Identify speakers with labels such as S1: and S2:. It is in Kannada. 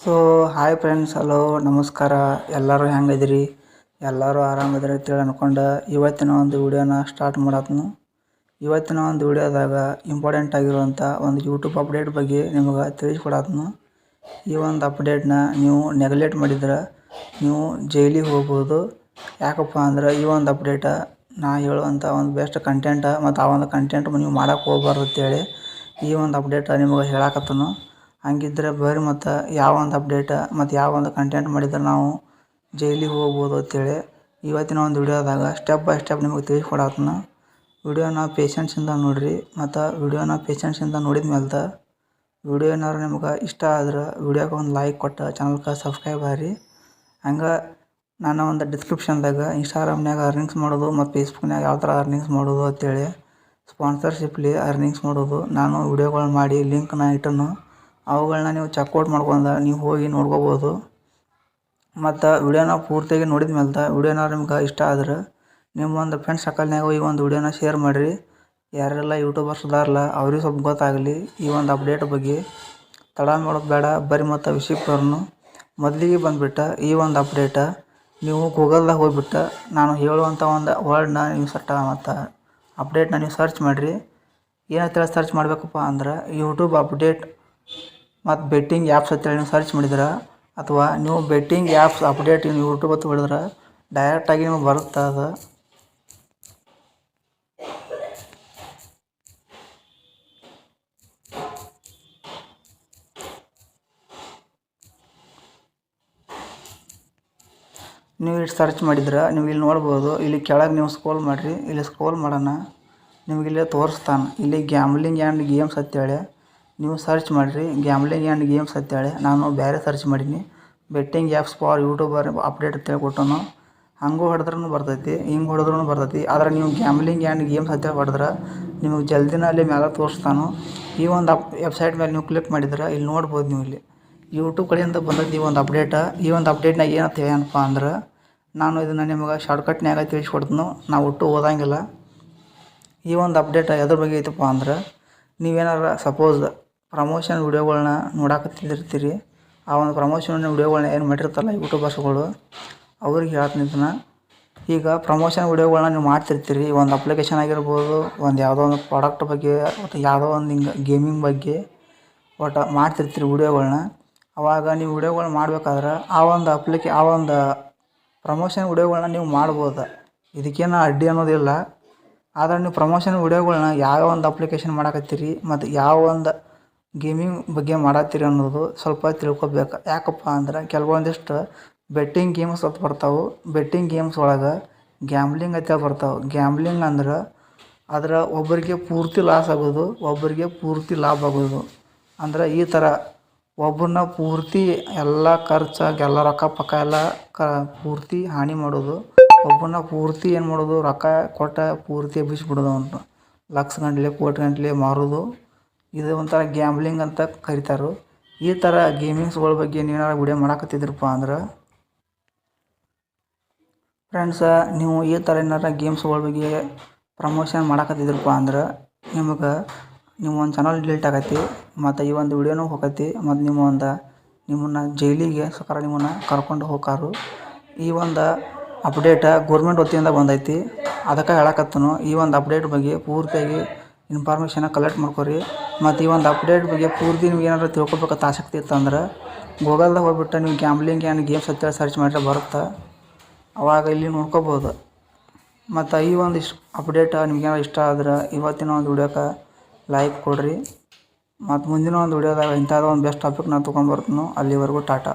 S1: ಸೊ ಹಾಯ್ ಫ್ರೆಂಡ್ಸ್ ಹಲೋ ನಮಸ್ಕಾರ. ಎಲ್ಲರೂ ಹೆಂಗಿದ್ರಿ ಎಲ್ಲರೂ ಆರಾಮಿದ್ರಿ ಅಂತೇಳಿ ಅನ್ಕೊಂಡು. ಇವತ್ತಿನ ಒಂದು ವಿಡಿಯೋನ ಸ್ಟಾರ್ಟ್ ಮಾಡತ್ನು. ಇವತ್ತಿನ ಒಂದು ವಿಡಿಯೋದಾಗ ಇಂಪಾರ್ಟೆಂಟ್ ಆಗಿರುವಂಥ ಒಂದು ಯೂಟ್ಯೂಬ್ ಅಪ್ಡೇಟ್ ಬಗ್ಗೆ ನಿಮಗೆ ತಿಳಿಸ್ಕೊಡತ್ನು. ಈ ಒಂದು ಅಪ್ಡೇಟ್ನ ನೀವು ನೆಗ್ಲೆಕ್ಟ್ ಮಾಡಿದ್ರೆ ನೀವು ಜೈಲಿಗೆ ಹೋಗ್ಬೋದು. ಯಾಕಪ್ಪ ಅಂದ್ರೆ ಈ ಒಂದು ಅಪ್ಡೇಟ ನಾ ಹೇಳುವಂಥ ಒಂದು ಬೆಸ್ಟ್ ಕಂಟೆಂಟ ಮತ್ತು ಆ ಒಂದು ಕಂಟೆಂಟ್ ನೀವು ಮಾಡೋಕೆ ಹೋಗ್ಬಾರ್ದು ಅಂತೇಳಿ ಈ ಒಂದು ಅಪ್ಡೇಟ ನಿಮಗೆ ಹೇಳಕತ್ತನು. ಹಂಗಿದ್ರೆ ಬರ್ರಿ ಮತ್ತು ಯಾವ ಒಂದು ಅಪ್ಡೇಟ ಮತ್ತು ಯಾವ ಒಂದು ಕಂಟೆಂಟ್ ಮಾಡಿದ್ರೆ ನಾವು ಜೈಲಿಗೆ ಹೋಗ್ಬೋದು ಅಂತೇಳಿ ಇವತ್ತಿನ ಒಂದು ವಿಡಿಯೋದಾಗ ಸ್ಟೆಪ್ ಬೈ ಸ್ಟೆಪ್ ನಿಮಗೆ ತಿಳಿಸ್ಕೊಡತ್ನ. ವಿಡಿಯೋನ ಪೇಷನ್ಸಿಂದ ನೋಡಿರಿ, ಮತ್ತು ವಿಡಿಯೋನ ಪೇಷನ್ಸಿಂದ ನೋಡಿದ ಮೇಲೆ ವಿಡಿಯೋ ಏನಾದ್ರು ನಿಮ್ಗೆ ಇಷ್ಟ ಆದ್ರೆ ವಿಡಿಯೋಗೆ ಒಂದು ಲೈಕ್ ಕೊಟ್ಟು ಚಾನಲ್ಗೆ ಸಬ್ಸ್ಕ್ರೈಬ್ ಆಗ್ರಿ. ಹಂಗೆ ನಾನು ಒಂದು ಡಿಸ್ಕ್ರಿಪ್ಷನ್ದಾಗ ಇನ್ಸ್ಟಾಗ್ರಾಮ್ನಾಗ ಅರ್ನಿಂಗ್ಸ್ ಮಾಡೋದು ಮತ್ತು ಫೇಸ್ಬುಕ್ನಾಗ ಯಾವ ಥರ ಅರ್ನಿಂಗ್ಸ್ ಮಾಡೋದು ಅಂತೇಳಿ ಸ್ಪಾನ್ಸರ್ಶಿಪ್ಲಿ ಅರ್ನಿಂಗ್ಸ್ ಮಾಡೋದು ನಾನು ವಿಡಿಯೋಗಳು ಮಾಡಿ ಲಿಂಕ್ ಲಿಂಕ್ನ ಇಟ್ಟನು. ಅವುಗಳನ್ನ ನೀವು ಚೆಕ್ಔಟ್ ಮಾಡ್ಕೊಂಡು ನೀವು ಹೋಗಿ ನೋಡ್ಕೋಬೋದು. ಮತ್ತು ವಿಡಿಯೋನ ಪೂರ್ತಿಯಾಗಿ ನೋಡಿದ ಮೇಲೆ ವಿಡಿಯೋನ ನಿಮ್ಗೆ ಇಷ್ಟ ಆದ್ರೆ ನಿಮ್ಮ ಒಂದು ಫ್ರೆಂಡ್ಸ್ ಸರ್ಕಲ್ನಾಗ ಈ ಒಂದು ವಿಡಿಯೋನ ಶೇರ್ ಮಾಡಿರಿ. ಯಾರೆಲ್ಲ ಯೂಟ್ಯೂಬರ್ಸ್ ಇದಾರಲ್ಲ ಅವ್ರಿಗೆ ಸ್ವಲ್ಪ ಗೊತ್ತಾಗಲಿ ಈ ಒಂದು ಅಪ್ಡೇಟ್ ಬಗ್ಗೆ. ತಡ ಮಾಡೋದು ಬೇಡ, ಬರೀ ಮತ್ತು ವಿಷಯಕ್ಕೆ ಮೊದಲಿಗೆ ಬಂದುಬಿಟ್ಟು ಈ ಒಂದು ಅಪ್ಡೇಟ ನೀವು ಗೂಗಲ್ದಾಗ ಹೋಗ್ಬಿಟ್ಟು ನಾನು ಹೇಳುವಂಥ ಒಂದು ವರ್ಡ್ನ ನೀವು ಸಟ್ಟ ಮತ್ತು ಅಪ್ಡೇಟ್ನ ನೀವು ಸರ್ಚ್ ಮಾಡಿರಿ. ಏನಂತೇಳಿ ಸರ್ಚ್ ಮಾಡಬೇಕಪ್ಪ ಅಂದ್ರೆ ಯೂಟ್ಯೂಬ್ ಅಪ್ಡೇಟ್ ಮತ್ತು ಬೆಟ್ಟಿಂಗ್ ಆ್ಯಪ್ಸ್ ಅಂತೇಳಿ ನೀವು ಸರ್ಚ್ ಮಾಡಿದ್ರೆ, ಅಥವಾ ನೀವು ಬೆಟ್ಟಿಂಗ್ ಆ್ಯಪ್ಸ್ ಅಪ್ಡೇಟ್ ನೀವು ಯೂಟ್ಯೂಬ್ ಅಂತ ಹೊಡೆದ್ರೆ ಡೈರೆಕ್ಟಾಗಿ ನಿಮಗೆ ಬರುತ್ತೆ ಅದು? ನೀವು ಇಲ್ಲಿ ಸರ್ಚ್ ಮಾಡಿದ್ರೆ, ನೀವು ಇಲ್ಲಿ ನೋಡ್ಬೋದು, ಇಲ್ಲಿ ಕೆಳಗೆ ನೀವು ಸ್ಕ್ರೋಲ್ ಮಾಡಿರಿ, ಇಲ್ಲಿ ಸ್ಕ್ರೋಲ್ ಮಾಡೋಣ ನಿಮಗಿಲ್ಲೇ ತೋರಿಸ್ತಾನೆ, ಇಲ್ಲಿ ಗ್ಯಾಮ್ಲಿಂಗ್ ಆ್ಯಂಡ್ ಗೇಮ್ಸ್ ಅಂತೇಳಿ ನೀವು ಸರ್ಚ್ ಮಾಡಿರಿ ಗ್ಯಾಮ್ಲಿಂಗ್ ಆ್ಯಂಡ್ ಗೇಮ್ಸ್ ಅಂತೇಳಿ. ನಾನು ಬೇರೆ ಸರ್ಚ್ ಮಾಡೀನಿ. Betting apps for YouTuber update ಅಂತೇಳಿ ಕೊಟ್ಟನು ಹಂಗೂ ಹೊಡೆದ್ರೂ ಬರ್ತೈತಿ, ಹಿಂಗೆ ಹೊಡೆದ್ರೂ ಬರ್ತೈತಿ. ಆದ್ರೆ ನೀವು ಗ್ಯಾಮ್ಲಿಂಗ್ ಆ್ಯಂಡ್ ಗೇಮ್ಸ್ ಅಂತೇಳಿ ಹೊಡೆದ್ರೆ ನಿಮಗೆ ಜಲ್ದಿನ ಅಲ್ಲಿ ಮೇಲೆ ತೋರಿಸ್ತಾನು. ಈ ಒಂದು ಅಪ್ ವೆಬ್ಸೈಟ್ ಮೇಲೆ ನೀವು ಕ್ಲಿಕ್ ಮಾಡಿದ್ರೆ ಇಲ್ಲಿ ನೋಡ್ಬೋದು ನೀವು ಇಲ್ಲಿ. ಯೂಟ್ಯೂಬ್ ಕಡೆಯಿಂದ ಬಂದದ್ದು ಈ ಒಂದು ಅಪ್ಡೇಟ ಈ ಒಂದು ಅಪ್ಡೇಟ್ನಾಗ ಏನಂತ ಏನಪ್ಪ ಅಂದ್ರೆ, ನಾನು ಇದನ್ನು ನಿಮಗೆ ಶಾರ್ಟ್ಕಟ್ನಾಗ ತಿಳಿಸ್ಕೊಡ್ತೀನಿ. ನಾವು ಒಟ್ಟು ಓದಂಗಿಲ್ಲ. ಈ ಒಂದು ಅಪ್ಡೇಟ್ ಎದ್ರ ಬಗ್ಗೆ ಐತಪ್ಪ ಅಂದ್ರೆ, ನೀವೇನಾರ ಸಪೋಸ್ ಪ್ರಮೋಷನ್ ವಿಡಿಯೋಗಳ್ನ ನೋಡಾಕತ್ತಿರ್ತೀರಿ ಆ ಒಂದು ಪ್ರಮೋಷನ್ ವೀಡಿಯೋಗಳನ್ನ ಏನು ಮಾಡಿರ್ತಾರಲ್ಲ ಯೂಟ್ಯೂಬರ್ಸ್ಗಳು ಅವ್ರಿಗೆ ಹೇಳ್ತೀನಿ ಇದನ್ನ. ಈಗ ಪ್ರಮೋಷನ್ ವೀಡಿಯೋಗಳನ್ನ ನೀವು ಮಾಡ್ತಿರ್ತೀರಿ. ಒಂದು ಅಪ್ಲಿಕೇಶನ್ ಆಗಿರ್ಬೋದು, ಒಂದು ಯಾವುದೋ ಒಂದು ಪ್ರಾಡಕ್ಟ್ ಬಗ್ಗೆ ಅಥವಾ ಯಾವುದೋ ಒಂದು ಹಿಂಗೆ ಗೇಮಿಂಗ್ ಬಗ್ಗೆ ಒಟ್ಟು ಮಾಡ್ತಿರ್ತೀರಿ ವೀಡಿಯೋಗಳನ್ನ ಅವಾಗ ನೀವು ವೀಡಿಯೋಗಳು ಮಾಡಬೇಕಾದ್ರೆ ಆ ಒಂದು ಅಪ್ಲಿಕೇ ಆ ಒಂದು ಪ್ರಮೋಷನ್ ವೀಡಿಯೋಗಳನ್ನ ನೀವು ಮಾಡ್ಬೋದು. ಇದಕ್ಕೇನು ಅಡ್ಡಿ ಅನ್ನೋದಿಲ್ಲ ಆದ್ರೆ ನೀವು ಪ್ರಮೋಷನ್ ವೀಡಿಯೋಗಳನ್ನ ಯಾವ ಒಂದು ಅಪ್ಲಿಕೇಶನ್ ಮಾಡಕತ್ತೀರಿ, ಮತ್ತು ಯಾವ ಒಂದು ಗೇಮಿಂಗ್ ಬಗ್ಗೆ ಮಾಡತ್ತೀರಿ ಅನ್ನೋದು ಸ್ವಲ್ಪ ತಿಳ್ಕೊಬೇಕು. ಯಾಕಪ್ಪ ಅಂದ್ರೆ ಕೆಲವೊಂದಿಷ್ಟು ಬೆಟ್ಟಿಂಗ್ ಗೇಮ್ಸ್ ಅಂತ ಬರ್ತಾವೆ. ಬೆಟ್ಟಿಂಗ್ ಗೇಮ್ಸ್ ಒಳಗೆ ಗ್ಯಾಮ್ಲಿಂಗ್ ಅಂತ ಬರ್ತಾವೆ. ಗ್ಯಾಮ್ಲಿಂಗ್ ಅಂದ್ರೆ ಅದರ ಒಬ್ಬರಿಗೆ ಪೂರ್ತಿ ಲಾಸ್ ಆಗೋದು, ಒಬ್ಬರಿಗೆ ಪೂರ್ತಿ ಲಾಭ ಆಗೋದು. ಅಂದ್ರೆ ಈ ಥರ ಒಬ್ಬರನ್ನ ಪೂರ್ತಿ ಎಲ್ಲ ಖರ್ಚಾಗಿ ಎಲ್ಲ ರೊಕ್ಕ ಪಕ್ಕ ಎಲ್ಲ ಕ ಪೂರ್ತಿ ಹಾನಿ ಮಾಡೋದು ಒಬ್ಬರನ್ನ ಪೂರ್ತಿ ಏನು ಮಾಡೋದು ರೊಕ್ಕ ಕೊಟ್ಟ ಪೂರ್ತಿ ಎಬ್ಬಿಸ್ಬಿಡೋದು ಅವನು ಲಕ್ಷ ಗಂಟ್ಲೆ, ಕೋಟಿ ಗಂಟ್ಲೆ ಮಾರೋದು. ಇದು ಒಂಥರ ಗ್ಯಾಮ್ಲಿಂಗ್ ಅಂತ ಕರಿತಾರೆ. ಈ ಥರ ಗೇಮಿಂಗ್ಸ್ಗಳ ಬಗ್ಗೆ ನೀವೇನಾರು ವಿಡಿಯೋ ಮಾಡಕತ್ತಿದ್ರಪ್ಪ ಅಂದ್ರೆ ಫ್ರೆಂಡ್ಸ ನೀವು ಈ ಥರ ಏನಾರ ಗೇಮ್ಸ್ಗಳ ಬಗ್ಗೆ ಪ್ರಮೋಷನ್ ಮಾಡಕತ್ತಿದ್ರಪ್ಪ ಅಂದ್ರೆ, ನಿಮಗೆ, ನಿಮ್ಮ ಒಂದು ಚಾನಲ್ ಡಿಲೀಟ್ ಆಗತ್ತೆ ಮತ್ತು ಈ ಒಂದು ವಿಡಿಯೋನೂ ಹೋಗತ್ತೆ ಮತ್ತು ನಿಮ್ಮ ಒಂದು, ನಿಮ್ಮನ್ನು ಜೈಲಿಗೆ ಸಕಾರ ನಿಮ್ಮನ್ನು ಕರ್ಕೊಂಡು ಹೋಗಾರು. ಈ ಒಂದು ಅಪ್ಡೇಟ ಗೋರ್ಮೆಂಟ್ ವತಿಯಿಂದ ಬಂದೈತಿ. ಅದಕ್ಕೆ ಹೇಳಕತ್ತನು, ಈ ಒಂದು ಅಪ್ಡೇಟ್ ಬಗ್ಗೆ ಪೂರ್ತಿಯಾಗಿ ಇನ್ಫಾರ್ಮೇಷನ ಕಲೆಕ್ಟ್ ಮಾಡ್ಕೊರಿ. ಮತ್ತು ಈ ಒಂದು ಅಪ್ಡೇಟ್ ಬಗ್ಗೆ ಪೂರ್ತಿ ನೀವು ಏನಾದ್ರು ತಿಳ್ಕೊಬೇಕಂತ ಆಸಕ್ತಿ ಇತ್ತಂದ್ರೆ ಗೂಗಲ್ದಾಗ ಹೋಗ್ಬಿಟ್ಟು ನೀವು ಗ್ಯಾಮ್ಲಿಂಗ್ ಏನು ಗೇಮ್ಸ್ ಅಂತೇಳಿ ಸರ್ಚ್ ಮಾಡಿದ್ರೆ ಬರುತ್ತೆ. ಅವಾಗ ಇಲ್ಲಿ ನೋಡ್ಕೋಬೋದು. ಮತ್ತು ಈ ಒಂದು ಇಷ್ಟು ಅಪ್ಡೇಟ ನಿಮ್ಗೇನಾರು ಇಷ್ಟ ಆದ್ರೆ ಇವತ್ತಿನ ಒಂದು ವಿಡಿಯೋಕ್ಕೆ ಲೈಕ್ ಕೊಡಿರಿ. ಮತ್ತು ಮುಂದಿನ ಒಂದು ವಿಡಿಯೋದಾಗ ಇಂಥದ್ದು ಒಂದು ಬೆಸ್ಟ್ ಟಾಪಿಕ್ ನಾನು ತೊಗೊಂಬರ್ತೀನಿ ಅಲ್ಲಿವರೆಗೂ ಟಾಟಾ.